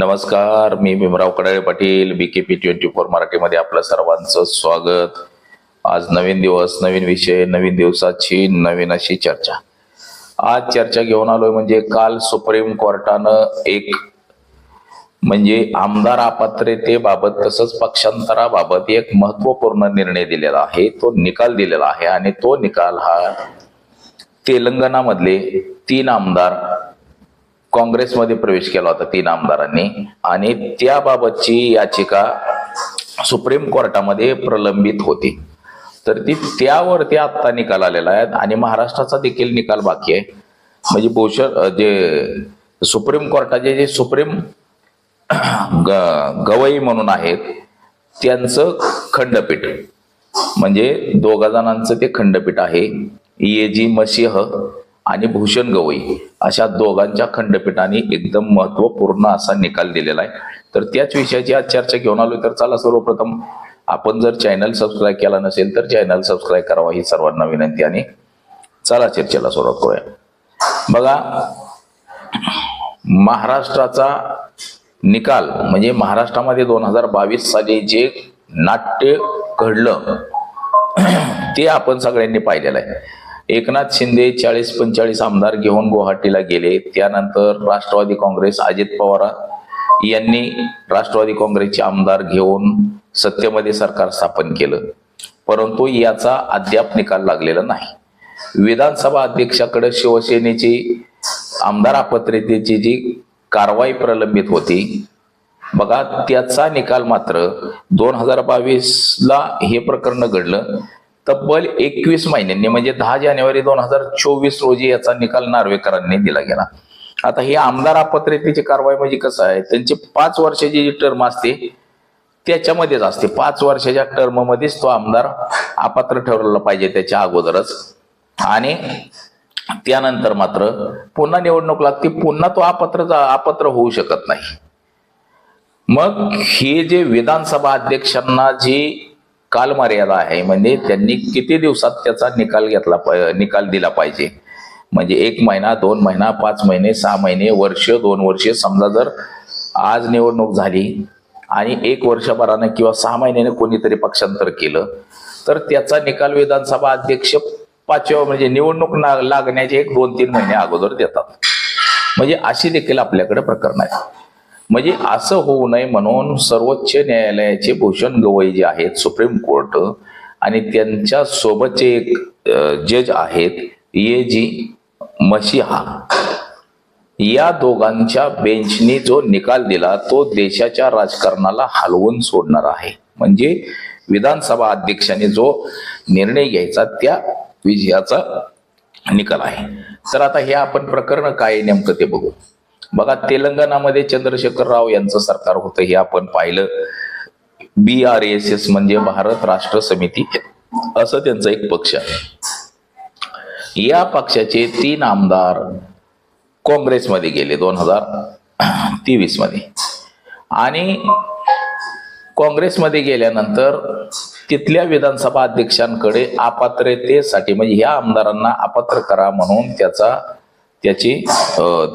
नमस्कार मी Bhimrao Kadale Patil B K P twenty four मराठीमध्ये आपलं सर्वांचं स्वागत. आज नवीन दिवस नवीन विषय नवीन दिवसाची नवीन अशी चर्चा. आज चर्चा घेऊन आलोय म्हणजे काल सुप्रीम कोर्टानं एक म्हणजे आमदार अपात्रतेबाबत तसंच पक्षांतराबाबत एक महत्त्वपूर्ण निर्णय दिलेला आहे. तो निकाल दिलेला आहे आणि तो निकाल हा तेलंगणामधले तीन आमदार काँग्रेसमध्ये प्रवेश केला होता तीन आमदारांनी. आणि त्याबाबतची याचिका सुप्रीम कोर्टामध्ये प्रलंबित होती. तर ती त्यावरती आत्ता निकाल आलेला आहे आणि महाराष्ट्राचा देखील निकाल बाकी आहे. म्हणजे भूषण जे सुप्रीम कोर्टाचे जे सुप्रीम ग- गवई म्हणून आहेत त्यांचं खंडपीठ. म्हणजे दोघा जणांचं ते खंडपीठ आहे. ये जी मसीह आणि भूषण गवई. अशा दोघांच्या खंडपीठाने एकदम महत्त्वपूर्ण असा निकाल दिलेला आहे. तर त्याच विषयाची आज चर्चा घेऊन आलो तर चला सर्वप्रथम आपण जर चॅनल सबस्क्राईब केला नसेल तर चॅनल सबस्क्राईब करावा ही सर्वांना विनंती आणि चला चर्चेला सुरुवात करूया. बघा महाराष्ट्राचा निकाल म्हणजे महाराष्ट्रामध्ये दोन हजार बावीस साली जे नाट्य घडलं ते आपण सगळ्यांनी पाहिलेलं आहे. एकनाथ शिंदे चाळीस पंचेचाळीस आमदार घेऊन गुवाहाटीला गेले. त्यानंतर राष्ट्रवादी काँग्रेस अजित पवार यांनी राष्ट्रवादी काँग्रेसचे आमदार घेऊन सत्तेमध्ये सरकार स्थापन केलं. परंतु याचा अद्याप निकाल लागलेला नाही. विधानसभा अध्यक्षाकडे शिवसेनेची आमदार अपात्रतेची जी कारवाई प्रलंबित होती बघा त्याचा निकाल मात्र दोन हजार बावीसला हे प्रकरण घडलं. तब्बल एकवीस महिन्यांनी म्हणजे दहा जानेवारी दोन हजार चोवीस रोजी याचा निकाल नार्वेकरांनी दिला गेला. आता ही आमदार अपात्रतेची कारवाई म्हणजे कसं आहे? त्यांची पाच वर्षाची जी टर्म असते त्याच्यामध्येच असते. पाच वर्षाच्या टर्म मध्येच तो आमदार अपात्र ठरवला पाहिजे त्याच्या अगोदरच. आणि त्यानंतर मात्र पुन्हा निवडणूक लागते पुन्हा तो अपात्र अपात्र होऊ शकत नाही. मग हे जे विधानसभा अध्यक्षांना जी कालमर्यादा आहे. म्हणजे त्यांनी किती दिवसात त्याचा निकाल घेतला निकाल दिला पाहिजे? म्हणजे एक महिना दोन महिना पाच महिने सहा महिने वर्ष दोन वर्षे समजा जर आज निवडणूक झाली आणि एक वर्षभरानं किंवा सहा महिन्याने कोणीतरी पक्षांतर केलं तर त्याचा निकाल विधानसभा अध्यक्ष पाचव्या म्हणजे निवडणूक ना- लागण्याचे एक दोन तीन महिने अगोदर देतात. म्हणजे अशी देखील आपल्याकडे प्रकरण आहे म्हणजे असं होऊ नये म्हणून सर्वोच्च न्यायालयाचे भूषण गवई जे आहेत सुप्रीम कोर्ट आणि त्यांच्या सोबतचे एक जज आहेत ये जी मशिहा. या दोघांच्या बेंचनी जो निकाल दिला तो देशाच्या राजकारणाला हलवून सोडणार आहे. म्हणजे विधानसभा अध्यक्षाने जो निर्णय घ्यायचा त्या विजयाचा निकाल आहे. तर आता हे आपण प्रकरण काय नेमकं ते बघू. बघा तेलंगणामध्ये चंद्रशेखर राव यांचं सरकार होतं हे आपण पाहिलं. बी आर एस एस म्हणजे भारत राष्ट्र समिती. असं त्यांचा एक पक्ष आहे. या पक्षाचे तीन आमदार काँग्रेसमध्ये गेले दोन हजार तेवीसमध्ये आणि काँग्रेसमध्ये गेल्यानंतर तिथल्या विधानसभा अध्यक्षांकडे अपात्रतेसाठी म्हणजे ह्या आमदारांना अपात्र करा म्हणून त्याचा त्याची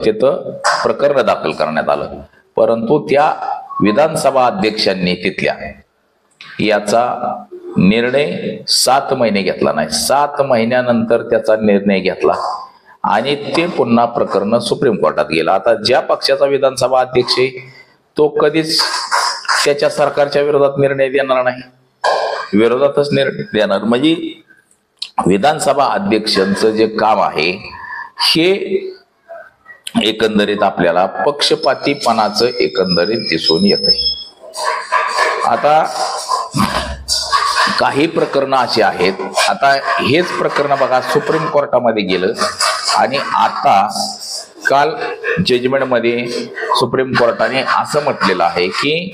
तिथं प्रकरण दाखल करण्यात आलं. परंतु त्या विधानसभा अध्यक्षांनी तिथल्या याचा निर्णय सात महिने घेतला नाही. सात महिन्यानंतर त्याचा निर्णय घेतला आणि ते पुन्हा प्रकरण सुप्रीम कोर्टात गेलं. आता ज्या पक्षाचा विधानसभा अध्यक्ष आहे तो कधीच त्याच्या सरकारच्या विरोधात निर्णय देणार नाही. विरोधातच निर्णय देणार. म्हणजे विधानसभा अध्यक्षांचं जे काम आहे हे एकंदरीत आपल्याला पक्षपातीपणाचं एकंदरीत दिसून येत आहे आता काही प्रकरणं अशी आहेत. आता हेच प्रकरण बघा सुप्रीम कोर्टामध्ये गेलं आणि आता काल जजमेंटमध्ये सुप्रीम कोर्टाने असं म्हटलेलं आहे की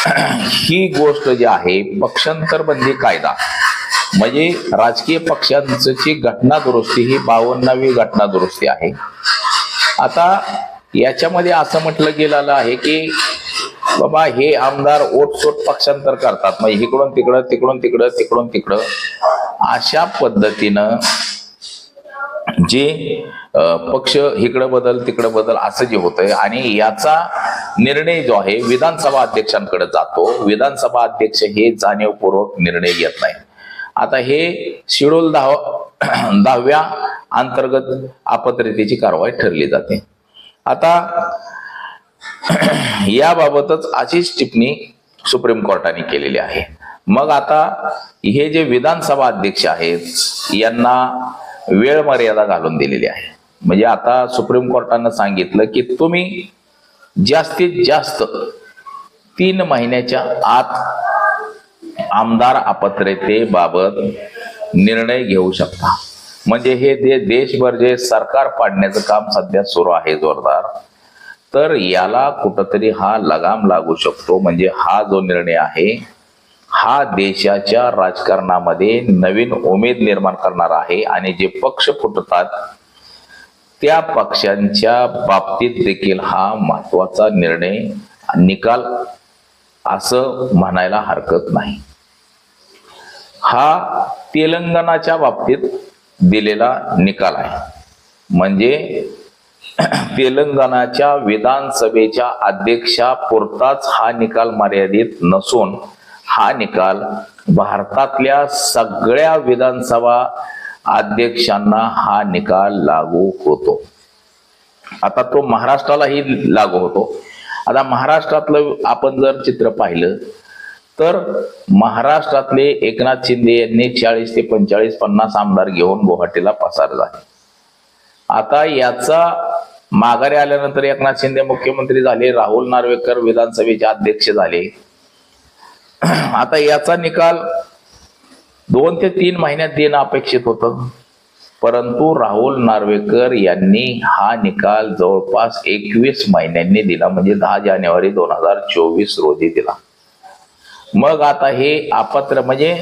ही गोष्ट जी आहे पक्षांतरबंदी कायदा. म्हणजे राजकीय पक्षांची घटना दुरुस्ती ही बावन्नावी घटना दुरुस्ती आहे. आता याच्यामध्ये असं म्हटलं गेलेलं आहे की बाबा हे आमदार ओटसोट पक्षांतर करतात. म्हणजे इकडून तिकडं तिकडून तिकडं तिकडून तिकडं. अशा पद्धतीनं जे पक्ष इकडं बदल तिकडं बदल असं जे होतंय आणि याचा निर्णय जो आहे विधानसभा अध्यक्षांकडे जातो. विधानसभा अध्यक्ष हे जाणीवपूर्वक निर्णय घेत नाही आता हे शेड्यूल दहा दहाव्या अंतर्गत आपत्रितेची कारवाई ठरली जाते. आता याबाबतच अशीच टिप्पणी सुप्रीम कोर्टाने केलेली आहे. मग आता हे जे विधानसभा अध्यक्ष आहेत यांना वेळ मर्यादा घालून दिलेली आहे. म्हणजे आता सुप्रीम कोर्टानं सांगितलं की तुम्ही जास्तीत जास्त तीन महिन्याच्या आत आमदार अपात्रतेबाबत निर्णय घेऊ शकता. म्हणजे हे दे देशभर जे सरकार पाडण्याचं काम सध्या सुरू आहे जोरदार तर याला कुठंतरी हा लगाम लागू शकतो. म्हणजे हा जो निर्णय आहे हा देशाच्या राजकारणामध्ये नवीन उमेद निर्माण करणार आहे आणि जे पक्ष फुटतात त्या पक्षांच्या बाबतीत देखील हा महत्त्वाचा निर्णय निकाल असं म्हणायला हरकत नाही. हा तेलंगणाच्या बाबतीत दिलेला निकाल आहे. म्हणजे तेलंगणाच्या विधानसभेच्या अध्यक्षापुरताच हा निकाल मर्यादित नसून हा निकाल भारतातल्या सगळ्या विधानसभा अध्यक्षांना हा निकाल लागू होतो. आता तो महाराष्ट्रालाही लागू होतो. आता महाराष्ट्रातलं आपण जर चित्र पाहिलं तर महाराष्ट्रातले एकनाथ शिंदे यांनी चाळीस ते पंचेचाळीस पन्नास आमदार घेऊन गुवाहाटीला पसार झाले. आता याचा माघारी आल्यानंतर एकनाथ शिंदे मुख्यमंत्री झाले राहुल नार्वेकर विधानसभेचे अध्यक्ष झाले. आता याचा निकाल दोन ते तीन महिन्यात देणं अपेक्षित होतं. परंतु राहुल नार्वेकर यांनी हा निकाल जवळपास एकवीस महिन्यांनी दिला म्हणजे दहा जानेवारी दोन हजार चोवीस रोजी दिला. मग आता हे आपत्र म्हणजे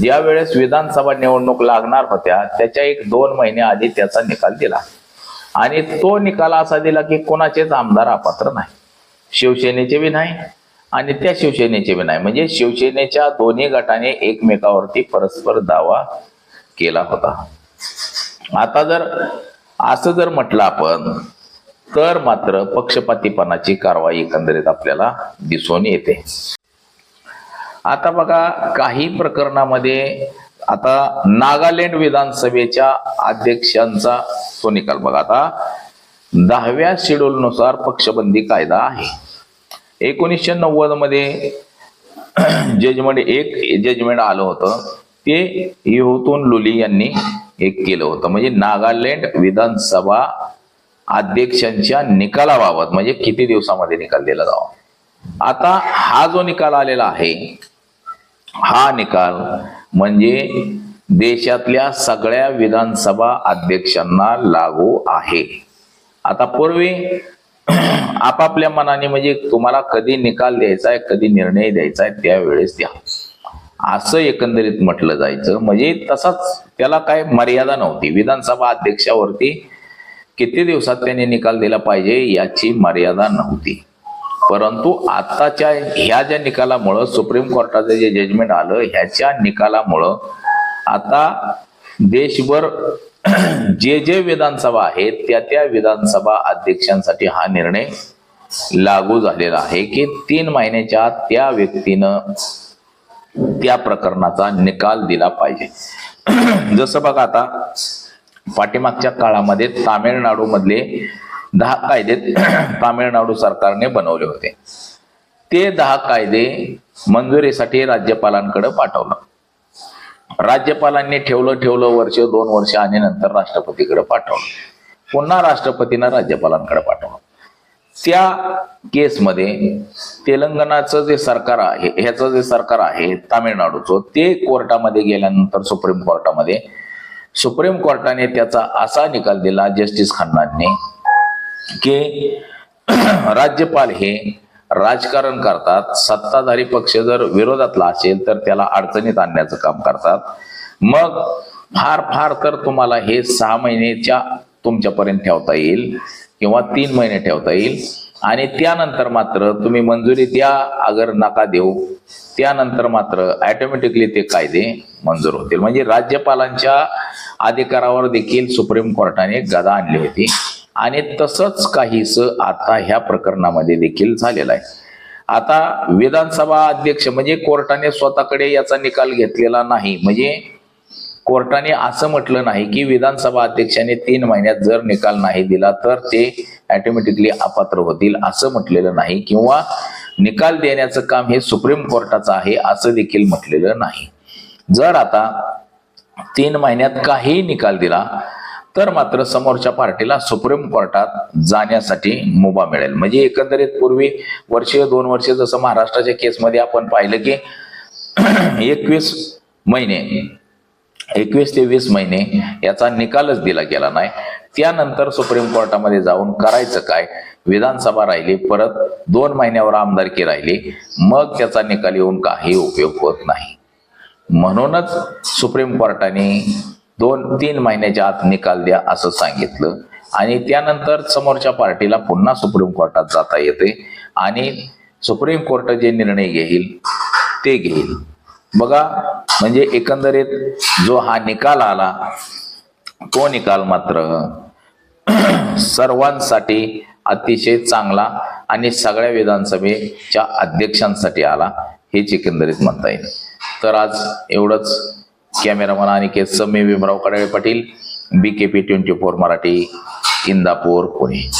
ज्या वेळेस विधानसभा निवडणूक लागणार होत्या त्याच्या एक दोन महिने आधी त्याचा निकाल दिला. आणि तो निकाल असा दिला की कोणाचेच आमदार अपात्र नाही. शिवसेनेचे बी नाही आणि त्या शिवसेनेचे बी नाही. म्हणजे शिवसेनेच्या दोन्ही गटाने एकमेकावरती परस्पर दावा केला होता. आता जर असं जर म्हटलं आपण तर मात्र पक्षपातीपणाची कारवाई एकंदरीत आपल्याला दिसून येते. आता बघा काही प्रकरणामध्ये आता नागालँड विधानसभेच्या अध्यक्षांचा तो निकाल बघा आता. दहाव्या शेड्यूल नुसार पक्षबंदी कायदा आहे. एकोणीसशे नव्वदमध्ये जजमेंट एक जजमेंट आलं होतं. ते युहोतून लुली यांनी एक केलं होतं. म्हणजे नागालँड विधानसभा अध्यक्षांच्या निकालाबाबत म्हणजे किती दिवसामध्ये निकाल दिला जावा. आता हा जो निकाल आलेला आहे हा निकाल म्हणजे देशातल्या सगळ्या विधानसभा अध्यक्षांना लागू आहे. आता पूर्वी आपापल्या मनाने म्हणजे तुम्हाला कधी निकाल द्यायचा आहे कधी निर्णय द्यायचा आहे त्यावेळेस द्या. असं एकंदरीत म्हटलं जायचं. म्हणजे तसाच त्याला काय मर्यादा नव्हती. विधानसभा अध्यक्षावरती किती दिवसात त्यांनी निकाल दिला पाहिजे याची मर्यादा नव्हती. परंतु आताच्या ह्या ज्या निकालामुळं सुप्रीम कोर्टाचं जे जजमेंट आलं ह्याच्या निकालामुळं आता देशभर जे जे विधानसभा आहेत त्या त्या विधानसभा अध्यक्षांसाठी हा निर्णय लागू झालेला आहे की तीन महिन्याच्या त्या व्यक्तीनं त्या प्रकरणाचा निकाल दिला पाहिजे. जसं बघा आता पाठीमागच्या काळामध्ये तामिळनाडूमधले दहा कायदे तामिळनाडू सरकारने बनवले होते. ते दहा कायदे मंजुरीसाठी राज्यपालांकडे पाठवलं. राज्यपालांनी ठेवलं ठेवलं वर्ष दोन वर्ष आणि नंतर राष्ट्रपतीकडे पाठवलं. पुन्हा राष्ट्रपतीनं राज्यपालांकडे पाठवलं. त्या केसमध्ये तेलंगणाचं जे सरकार आहे ह्याचं जे सरकार आहे तामिळनाडूचं ते कोर्टामध्ये गेल्यानंतर सुप्रीम कोर्टामध्ये सुप्रीम कोर्टाने त्याचा असा निकाल दिला जस्टिस खन्नांनी की राज्यपाल हे राजकारण करतात सत्ताधारी पक्ष जर विरोधातला असेल तर त्याला अडचणीत आणण्याचं काम करतात. मग फार फार तर तुम्हाला हे सहा महिन्याच्या तुमच्यापर्यंत ठेवता येईल किंवा तीन महिने ठेवता येईल. आणि त्यानंतर मात्र तुम्ही मंजुरी द्या अगर नका देऊ. त्यानंतर मात्र ॲटोमॅटिकली ते कायदे मंजूर होतील. म्हणजे राज्यपालांच्या अधिकारावर देखील सुप्रीम कोर्टाने गदा आणली होती. आणि तसंच काहीस आता ह्या प्रकरणामध्ये देखील झालेलं आहे. आता विधानसभा अध्यक्ष म्हणजे कोर्टाने स्वतःकडे याचा निकाल घेतलेला नाही. म्हणजे कोर्टाने असं म्हटलं नाही की विधानसभा अध्यक्षाने तीन महिन्यात जर निकाल नाही दिला तर ते ऑटोमॅटिकली अपात्र होतील असं म्हटलेलं नाही किंवा निकाल देण्याचं काम हे सुप्रीम कोर्टाचं आहे असं देखील म्हटलेलं नाही. जर आता तीन महिन्यात काही निकाल दिला तर मात्र समोरच्या पार्टीला सुप्रीम कोर्टात जाण्यासाठी मुभा मिळेल. म्हणजे एकंदरीत पूर्वी वर्ष दोन वर्ष जसं महाराष्ट्राच्या केसमध्ये आपण पाहिलं की एकवीस महिने एकवीस ते वीस महिने याचा निकालच दिला गेला नाही. त्यानंतर सुप्रीम कोर्टामध्ये जाऊन करायचं काय? विधानसभा राहिली परत दोन महिन्यावर आमदारकी राहिली मग त्याचा निकाल येऊन काही उपयोग होत नाही. म्हणूनच सुप्रीम कोर्टाने दोन तीन महिन्याच्या आत निकाल द्या असं सांगितलं. आणि त्यानंतर समोरच्या पार्टीला पुन्हा सुप्रीम कोर्टात जाता येते. आणि सुप्रीम कोर्ट जे निर्णय घेईल ते घेईल. बघा म्हणजे एकंदरीत जो हा निकाल आला तो निकाल मात्र सर्वांसाठी अतिशय चांगला आणि सगळ्या विधानसभेच्या अध्यक्षांसाठी आला हेच एकंदरीत म्हणता येईल. तर आज एवढंच. कॅमेरामन आणि केस समी Bhimrao Kadale Patil B K P twenty four Marathi Indapur Pune.